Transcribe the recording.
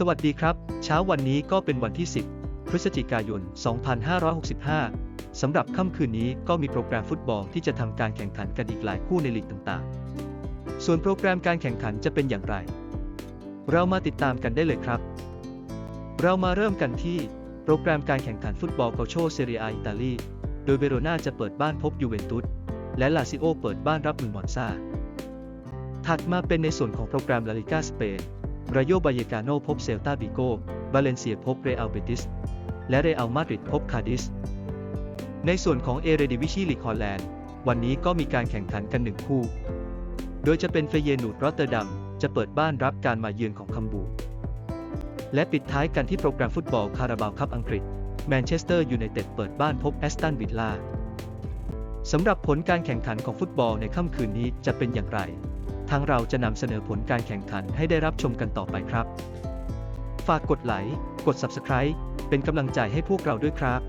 สวัสดีครับ เช้าวันนี้ก็เป็นวันที่ 10 พฤศจิกายน 2565 สำหรับค่ำคืนนี้ก็มีโปรแกรมฟุตบอลที่จะทำการแข่งขันกันอีกหลายคู่ในลีกต่างๆ ส่วนโปรแกรมการแข่งขันจะเป็นอย่างไร เรามาติดตามกันได้เลยครับ เรามาเริ่มกันที่ โปรแกรมการแข่งขันฟุตบอลเกาโชเซเรียอิตาลี โดยเวโรนาจะเปิดบ้านพบยูเวนตุส และลาซิโอเปิดบ้านรับมือมอนซาถัดมาเป็นในส่วนของโปรแกรมลาลิกาสเปน รายโยบายกาโนพบเซลตาบิโกบาเลนเซียพบเรอัลเบติส และเรอัลมาดริดพบคาดิส ในส่วนของเอเรดิวิชีลีกฮอลแลนด์ วันนี้ก็มีการแข่งขันกันหนึ่งคู่ โดยจะเป็นเฟเยนูดรอตเตอร์ดัมจะเปิดบ้านรับการมาเยือนของคัมบู และปิดท้ายกันที่โปรแกรมฟุตบอลคาราบาวคัพอังกฤษ แมนเชสเตอร์ยูไนเต็ดเปิดบ้านพบแอสตันวิลล่าสำหรับผลการแข่งขันของฟุตบอลในค่ำคืนนี้จะเป็นอย่างไร ทางเราจะนำเสนอผลการแข่งขันให้ได้รับชมกันต่อไปครับ ฝากกดไลค์ กด Subscribe เป็นกำลังใจให้พวกเราด้วยครับ